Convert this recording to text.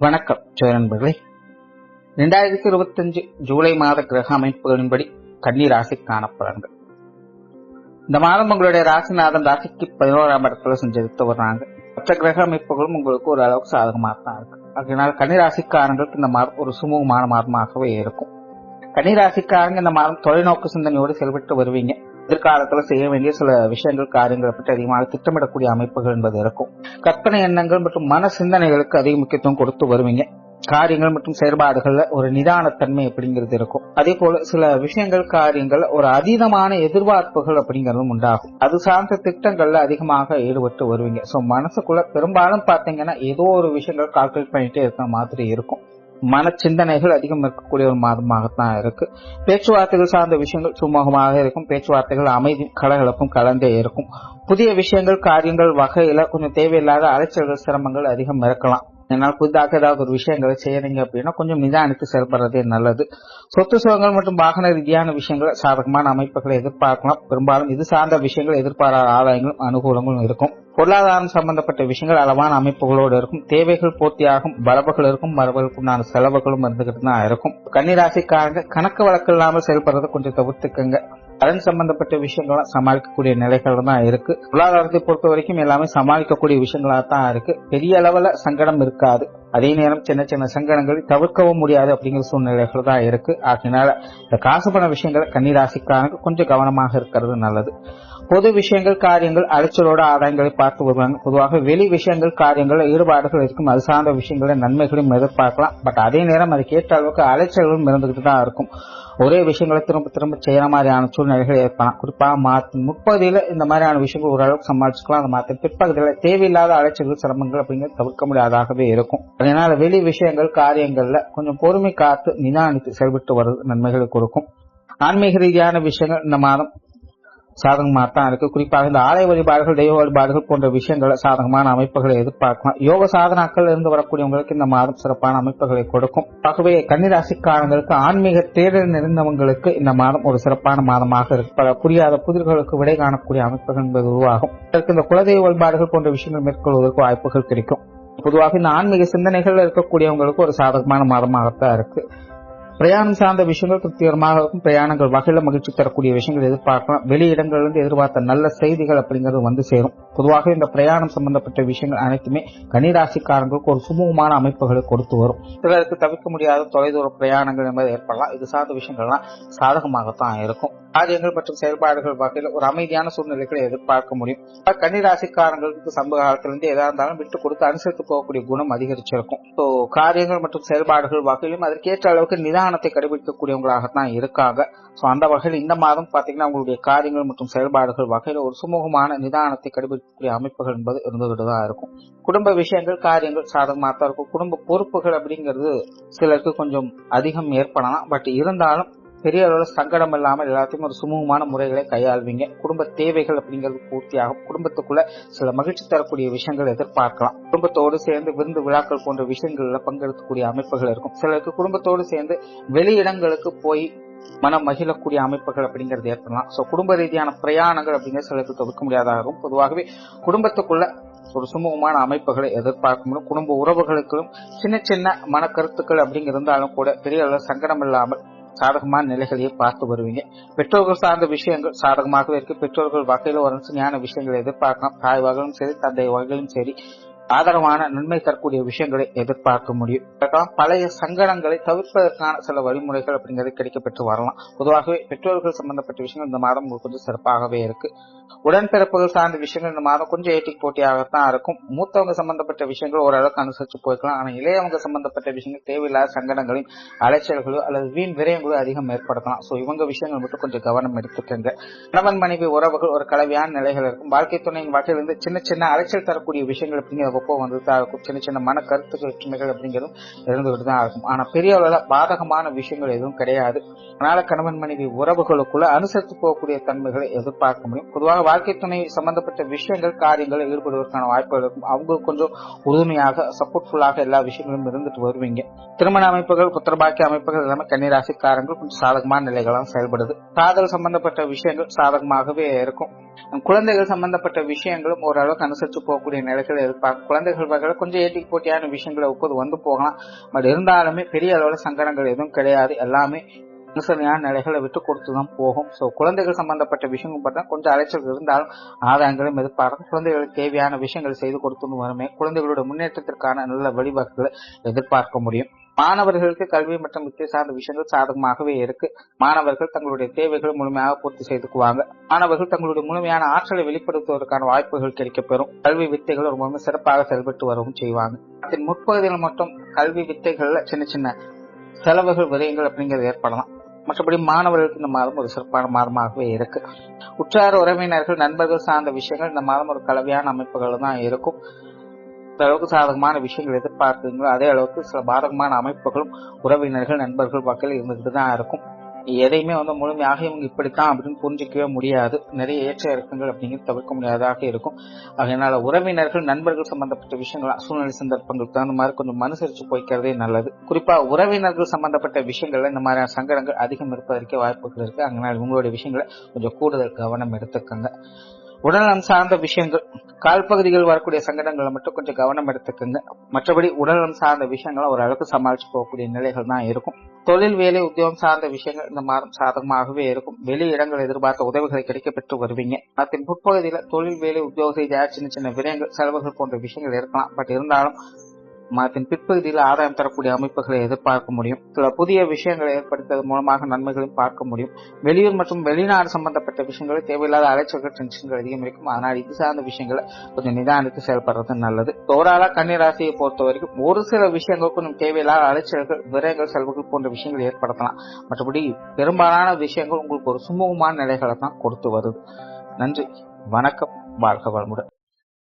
வணக்கம் ஜெய ரெண்டாயிரத்தி இருபத்தஞ்சு ஜூலை மாத கிரக அமைப்புகளின்படி கன்னி ராசி காணப்படுறாங்க இந்த மாதம் உங்களுடைய ராசிநாதன் ராசிக்கு பதினோராம் இடத்துல சஞ்சரித்து வர்றாங்க மற்ற கிரக அமைப்புகளும் உங்களுக்கு ஒரு அளவுக்கு சாதகமாக தான் இருக்கு அதனால கன்னி ராசிக்காரங்களுக்கு இந்த மாதம் ஒரு சுமூகமான மாதமாகவே இருக்கும். கன்னி ராசிக்காரங்க இந்த மாதம் தொலைநோக்கு சிந்தனையோடு செயல்பட்டு வருவீங்க. எதிர்காலத்துல செய்ய வேண்டிய சில விஷயங்கள் காரியங்களை பற்றி அதிகமாக திட்டமிடக்கூடிய அமைப்புகள் என்பது இருக்கும். கற்பனை எண்ணங்கள் மற்றும் மன சிந்தனைகளுக்கு அதிக முக்கியத்துவம் கொடுத்து வருவீங்க. காரியங்கள் மற்றும் செயல்பாடுகள்ல ஒரு நிதானத்தன்மை அப்படிங்கிறது இருக்கும். அதே போல சில விஷயங்கள் காரியங்கள் ஒரு அதீதமான எதிர்பார்ப்புகள் அப்படிங்கிறதும் உண்டாகும். அது சார்ந்த திட்டங்கள்ல அதிகமாக ஈடுபட்டு வருவீங்க. சோ மனசுக்குள்ள பெரும்பாலும் பாத்தீங்கன்னா ஏதோ ஒரு விஷயங்கள் கால்குலேட் பண்ணிட்டே இருக்கிற மாதிரி இருக்கும். மன சிந்தனைகள் அதிகம் இருக்கக்கூடிய ஒரு மாதமாகத்தான் இருக்கு. பேச்சுவார்த்தைகள் சார்ந்த விஷயங்கள் சுமூகமாக இருக்கும். பேச்சுவார்த்தைகள் அமைதி கலகலப்பும் கலந்தே இருக்கும். புதிய விஷயங்கள் காரியங்கள் வகையில கொஞ்சம் தேவையில்லாத அலைச்சல்கள் சிரமங்கள் அதிகம் இருக்கலாம். என்னால் புதிதாக ஏதாவது ஒரு விஷயங்களை செய்யறீங்க அப்படின்னா கொஞ்சம் நிதானித்து செயல்படுறதே நல்லது. சொத்து சுகங்கள் மற்றும் வாகன ரீதியான விஷயங்களை சாதகமான அமைப்புகளை எதிர்பார்க்கலாம். பெரும்பாலும் இது சார்ந்த விஷயங்கள் எதிர்பாராத ஆதாயங்களும் அனுகூலங்களும் இருக்கும். பொருளாதாரம் சம்பந்தப்பட்ட விஷயங்கள் அளவான அமைப்புகளோடு இருக்கும். தேவைகள் பூர்த்தியாகும் வரவுகள் இருக்கும் வரவுகளுக்கு செலவுகளும் இருந்துகிட்டு தான் இருக்கும். கன்னிராசிக்காரங்க கணக்கு வழக்கு இல்லாமல் செயல்படுறதை கொஞ்சம் தவிர்த்துக்கங்க. கடன் சம்பந்தப்பட்ட விஷயங்கள்லாம் சமாளிக்கக்கூடிய நிலைகள் தான் இருக்கு. பொருளாதாரத்தை பொறுத்த வரைக்கும் எல்லாமே சமாளிக்கக்கூடிய விஷயங்களா தான் இருக்கு. பெரிய அளவுல சங்கடம் இருக்காது. அதே நேரம் சின்ன சின்ன சங்கடங்களை தவிர்க்கவும் முடியாது அப்படிங்கிற சூழ்நிலைகள் தான் இருக்கு. ஆகினால இந்த காசு பண விஷயங்களை கன்னிராசிக்காரங்க கொஞ்சம் கவனமாக இருக்கிறது நல்லது. பொது விஷயங்கள் காரியங்கள் அலைச்சலோட ஆதாயங்களை பார்த்து வருவாங்க. பொதுவாக வெளி விஷயங்கள் காரியங்கள் ஈடுபாடுகள் இருக்கும். அது சார்ந்த விஷயங்கள நன்மைகளையும் எதிர்பார்க்கலாம். பட் அதே நேரம் அதுக்கு ஏற்ற அளவுக்கு அலைச்சல்களும் இருந்துகிட்டு தான் இருக்கும். ஒரே விஷயங்களை திரும்ப திரும்ப செய்யற மாதிரியான சூழ்நிலைகள் ஏற்படலாம். குறிப்பாக மாத்த முற்பகுதியில் இந்த மாதிரியான விஷயங்கள் ஓரளவுக்கு சமாளிச்சுக்கலாம். அந்த மாற்ற பிற்பகுதியில் தேவையில்லாத அலைச்சல்கள் சிரமங்கள் அப்படிங்கிறது தவிர்க்க முடியாதாகவே இருக்கும். அதனால வெளி விஷயங்கள் காரியங்களில் கொஞ்சம் பொறுமை காத்து நிதானித்து செயல்பட்டு வர்றது நன்மைகளை கொடுக்கும். ஆன்மீக ரீதியான விஷயங்கள் இந்த மாதம் சாதகமாக தான் இருக்கு. குறிப்பாக இந்த ஆலய வழிபாடுகள் தெய்வ வழிபாடுகள் போன்ற விஷயங்களை சாதகமான அமைப்புகளை எதிர்பார்க்கலாம். யோக சாதனாக்கள் இருந்து வரக்கூடியவங்களுக்கு இந்த மாதம் சிறப்பான அமைப்புகளை கொடுக்கும். ஆகவே கன்னிராசிக்காரங்களுக்கு ஆன்மீக தேடல் நிறைந்தவங்களுக்கு இந்த மாதம் ஒரு சிறப்பான மாதமாக இருக்கு. பல புரியாத புதிர்களுக்கு விடை காணக்கூடிய அமைப்புகள் என்பது உருவாகும். இதற்கு இந்த குலதெய்வ வழிபாடுகள் போன்ற விஷயங்கள் மேற்கொள்வதற்கு வாய்ப்புகள் கிடைக்கும். பொதுவாக இந்த ஆன்மீக சிந்தனைகள் இருக்கக்கூடியவங்களுக்கு ஒரு சாதகமான மாதமாகத்தான் இருக்கு. பிரயாணம் சார்ந்த விஷயங்கள் திருப்திகரமாக இருக்கும். பிரயாணங்கள் வகையில மகிழ்ச்சி தரக்கூடிய விஷயங்கள் எதிர்பார்க்கலாம். வெளியிடங்கள்ல இருந்து எதிர்பார்த்த நல்ல செய்திகள் அப்படிங்கிறது வந்து சேரும். பொதுவாக இந்த பிரயாணம் சம்பந்தப்பட்ட விஷயங்கள் அனைத்துமே கனிராசிக்காரங்களுக்கு ஒரு சுமூகமான அமைப்புகளை கொடுத்து வரும். சிலருக்கு தவிர்க்க முடியாத தொலைதூர பிரயாணங்கள் என்பது ஏற்படலாம். இது சார்ந்த விஷயங்கள்லாம் சாதகமாகத்தான் இருக்கும். காரியங்கள் மற்றும் செயல்பாடுகள் வகையில் ஒரு அமைதியான சூழ்நிலைகளை எதிர்பார்க்க முடியும். கன்னிராசிக்காரங்களுக்கு சமூக காலத்திலிருந்து எதா இருந்தாலும் விட்டு கொடுத்து அனுசரித்து போகக்கூடிய குணம் அதிகரிச்சிருக்கும். ஸோ காரியங்கள் மற்றும் செயல்பாடுகள் வகையிலும் அதற்கேற்ற அளவுக்கு நிதானத்தை கடைபிடிக்கக்கூடியவங்களாகத்தான் இருக்காங்க. ஸோ அந்த வகையில் இந்த மாதம் பார்த்தீங்கன்னா உங்களுடைய காரியங்கள் மற்றும் செயல்பாடுகள் வகையில் ஒரு சுமூகமான நிதானத்தை கடைபிடிக்கக்கூடிய அமைப்புகள் என்பது இருந்துகிட்டு தான் இருக்கும். குடும்ப விஷயங்கள் காரியங்கள் சாதகமாக தான் இருக்கும். குடும்ப பொறுப்புகள் அப்படிங்கிறது சிலருக்கு கொஞ்சம் அதிகம் ஏற்படலாம். பட் இருந்தாலும் பெரிய அளவில் சங்கடம் இல்லாமல் எல்லாத்தையும் ஒரு சுமூகமான முறைகளை கையாள்வீங்க. குடும்ப தேவைகள் அப்படிங்கிறது பூர்த்தியாகும். குடும்பத்துக்குள்ள சில மகிழ்ச்சி தரக்கூடிய விஷயங்கள் எதிர்பார்க்கலாம். குடும்பத்தோடு சேர்ந்து விருந்து விழாக்கள் போன்ற விஷயங்கள்ல பங்கெடுக்கக்கூடிய அமைப்புகள் இருக்கும். சிலருக்கு குடும்பத்தோடு சேர்ந்து வெளி இடங்களுக்கு போய் மனம் மகிழக்கூடிய அமைப்புகள் அப்படிங்கிறது ஏற்படலாம். ஸோ குடும்ப ரீதியான பிரயாணங்கள் அப்படிங்கிறது சிலருக்கு தவிர்க்க முடியாதாகும். பொதுவாகவே குடும்பத்துக்குள்ள ஒரு சுமூகமான அமைப்புகளை எதிர்பார்க்க முடியும் குடும்ப உறவுகளுக்கும் சின்ன சின்ன மன கருத்துக்கள் அப்படிங்க இருந்தாலும் கூட பெரிய அளவு சங்கடம் இல்லாமல் சாதகமான நிலைகளையே பார்த்து வருவீங்க. பெற்றோர்கள் சார்ந்த விஷயங்கள் சாதகமாகவே இருக்கு. பெற்றோர்கள் வகையில் ஒரு ஞான விஷயங்களை எதிர்பார்க்கலாம். தாய் வகையிலும் சரி தந்தை வகையிலும் சரி. ஆதரவான நன்மை தரக்கூடிய விஷயங்களை எதிர்பார்க்க முடியும். பழைய சங்கடங்களை தவிர்ப்பதற்கான சில வழிமுறைகள் அப்படிங்கிறது கிடைக்கப்பெற்று வரலாம். பொதுவாகவே பெற்றோர்கள் சம்பந்தப்பட்ட விஷயங்கள் இந்த மாதம் உங்களுக்கு கொஞ்சம் சிறப்பாகவே இருக்கு. உடன்பிறப்புகள் சார்ந்த விஷயங்கள் இந்த மாதம் கொஞ்சம் ஏட்டி போட்டியாகத்தான் இருக்கும். மூத்தவங்க சம்பந்தப்பட்ட விஷயங்கள் ஓரளவுக்கு அனுசரிச்சு போய்க்கலாம். ஆனா இளையவங்க சம்பந்தப்பட்ட விஷயங்கள் தேவையில்லாத சங்கடங்களையும் அலைச்சல்களோ அல்லது வீண் விரயங்களோ அதிகம் ஏற்படுத்தலாம். சோ இவங்க விஷயங்கள் மட்டும் கொஞ்சம் கவனம் எடுத்துக்கங்க. கணவன் மனைவி உறவுகள் ஒரு கலவையான நிலைகள் இருக்கும். வாழ்க்கை துணையின் வகையிலிருந்து சின்ன சின்ன அலைச்சல் தரக்கூடிய விஷயங்கள் அப்படிங்கிற அப்பப்போ வந்து சின்ன சின்ன மன கருத்து ஒற்றுமைகள் அப்படிங்கிறதும் இருந்துகிட்டு தான் ஆகும். ஆனால் பெரிய அளவில் பாதகமான விஷயங்கள் எதுவும் கிடையாது. அதனால கணவன் மனைவி உறவுகளுக்குள்ள அனுசரித்து போகக்கூடிய தன்மைகளை எதிர்பார்க்க முடியும். பொதுவாக வாழ்க்கை துணை சம்பந்தப்பட்ட விஷயங்கள் காரியங்களில் ஈடுபடுவதற்கான வாய்ப்புகள் இருக்கும். அவங்களுக்கு கொஞ்சம் உறுதுணையாக சப்போர்ட்ஃபுல்லாக எல்லா விஷயங்களும் இருந்துட்டு வருவீங்க. திருமண அமைப்புகள் புத்திரபாக்கிய அமைப்புகள் எல்லாமே கன்னிராசிக்காரங்கள் கொஞ்சம் சாதகமான நிலைகளாக செயல்படுது. காதல் சம்பந்தப்பட்ட விஷயங்கள் சாதகமாகவே இருக்கும். குழந்தைகள் சம்பந்தப்பட்ட விஷயங்களும் ஓரளவுக்கு அனுசரிச்சு போகக்கூடிய நிலைகள் இருப்பாங்க குழந்தைகள் வகையில் கொஞ்சம் ஏட்டி போட்டியான விஷயங்களை ஒப்பது வந்து போகலாம். பட் இருந்தாலுமே பெரிய அளவுல சங்கடங்கள் எதுவும் கிடையாது. எல்லாமே அனுசரணையான நிலைகளை விட்டு கொடுத்து தான் போகும். ஸோ குழந்தைகள் சம்பந்தப்பட்ட விஷயங்கள் பார்த்தா கொஞ்சம் அலைச்சல் இருந்தாலும் ஆதாயங்களும் எதிர்பார்க்கும். குழந்தைகளுக்கு தேவையான விஷயங்களை செய்து கொடுத்துன்னு வருமே குழந்தைகளோட முன்னேற்றத்திற்கான நல்ல வழிவகைகளை எதிர்பார்க்க முடியும். மாணவர்களுக்கு கல்வி மற்றும் வித்தை சார்ந்த விஷயங்கள் சாதகமாகவே இருக்கு. மாணவர்கள் தங்களுடைய தேவைகளை முழுமையாக பூர்த்தி செய்துக்குவாங்க. மாணவர்கள் தங்களுடைய முழுமையான ஆற்றலை வெளிப்படுத்துவதற்கான வாய்ப்புகள் கிடைக்கப்பெறும். கல்வி வித்தைகள் ரொம்பவுமே சிறப்பாக செயல்பட்டு வரவும் செய்வாங்க. அதன் முற்பகுதியில் மட்டும் கல்வி வித்தைகள்ல சின்ன சின்ன செலவுகள் விரயங்கள் அப்படிங்கிறது ஏற்படலாம். மற்றபடி மாணவர்களுக்கு இந்த மாதம் ஒரு சிறப்பான மாதமாகவே இருக்கு. உற்றார் உறவினர்கள் நண்பர்கள் சார்ந்த விஷயங்கள் இந்த மாதம் ஒரு கலவையான அமைப்புகள் தான் இருக்கும். இந்த அளவுக்கு சாதகமான விஷயங்கள் எதிர்பார்க்குறீங்களோ அதே அளவுக்கு சில பாதகமான அமைப்புகளும் உறவினர்கள் நண்பர்கள் வகையில் இருந்துகிட்டு தான் இருக்கும். எதையுமே வந்து முழுமையாக இவங்க இப்படித்தான் அப்படின்னு புரிஞ்சிக்கவே முடியாது. நிறைய ஏற்ற இறக்கங்கள் அப்படிங்கிறது தவிர்க்க முடியாததாக இருக்கும். அதனால உறவினர்கள் நண்பர்கள் சம்பந்தப்பட்ட விஷயங்கள் சூழ்நிலை சந்தர்ப்பங்களுக்கு தகுந்த மாதிரி கொஞ்சம் மனுசரிச்சு போய்க்கிறதே நல்லது. குறிப்பா உறவினர்கள் சம்பந்தப்பட்ட விஷயங்கள்ல இந்த மாதிரியான சங்கடங்கள் அதிகம் இருப்பதற்கே வாய்ப்புகள் இருக்கு. அதனால உங்களுடைய விஷயங்களை கொஞ்சம் கூடுதல் கவனம் எடுத்துக்கோங்க. உடல்நலம் சார்ந்த விஷயங்கள் கால் பகுதிகள் வரக்கூடிய சங்கடங்களை மட்டும் கொஞ்சம் கவனம் எடுத்துக்கோங்க. மற்றபடி உடல்நலம் சார்ந்த விஷயங்களை ஓரளவுக்கு சமாளிச்சு போகக்கூடிய நிலைகள் தான் இருக்கும். தொழில் வேலை உத்தியோகம் சார்ந்த விஷயங்கள் இந்த மாதம் சாதகமாகவே இருக்கும். வெளி இடங்கள் எதிர்பார்த்த உதவிகளை கிடைக்கப்பெற்று வருவீங்க. அதன் முற்பகுதியில தொழில் வேலை உத்தியோக செய்தியாக சின்ன சின்ன விரயங்கள் செலவுகள் போன்ற விஷயங்கள் இருக்கலாம். பட் இருந்தாலும் மாதத்தின் பிற்பகுதியில் ஆதாயம் தரக்கூடிய அமைப்புகளை எதிர்பார்க்க முடியும். சில புதிய விஷயங்களை ஏற்படுத்துவதன் மூலமாக நன்மைகளையும் பார்க்க முடியும். வெளியூர் மற்றும் வெளிநாடு சம்பந்தப்பட்ட விஷயங்களை தேவையில்லாத அலைச்சல்கள் டென்ஷன்கள் அதிகம் இருக்கும். அதனால் இது சார்ந்த விஷயங்களை கொஞ்சம் நிதானித்து செயல்படுறது நல்லது. தோராளா கன்னிராசியை பொறுத்த வரைக்கும் ஒரு சில விஷயங்கள் கொஞ்சம் தேவையில்லாத அலைச்சல்கள் விரயங்கள் செலவுகள் போன்ற விஷயங்கள் ஏற்படுத்தலாம். மற்றபடி பெரும்பாலான விஷயங்கள் உங்களுக்கு ஒரு சுமூகமான நிலைகளை தான் கொடுத்து வருது. நன்றி. வணக்கம். வாழ்க வளமுடன்.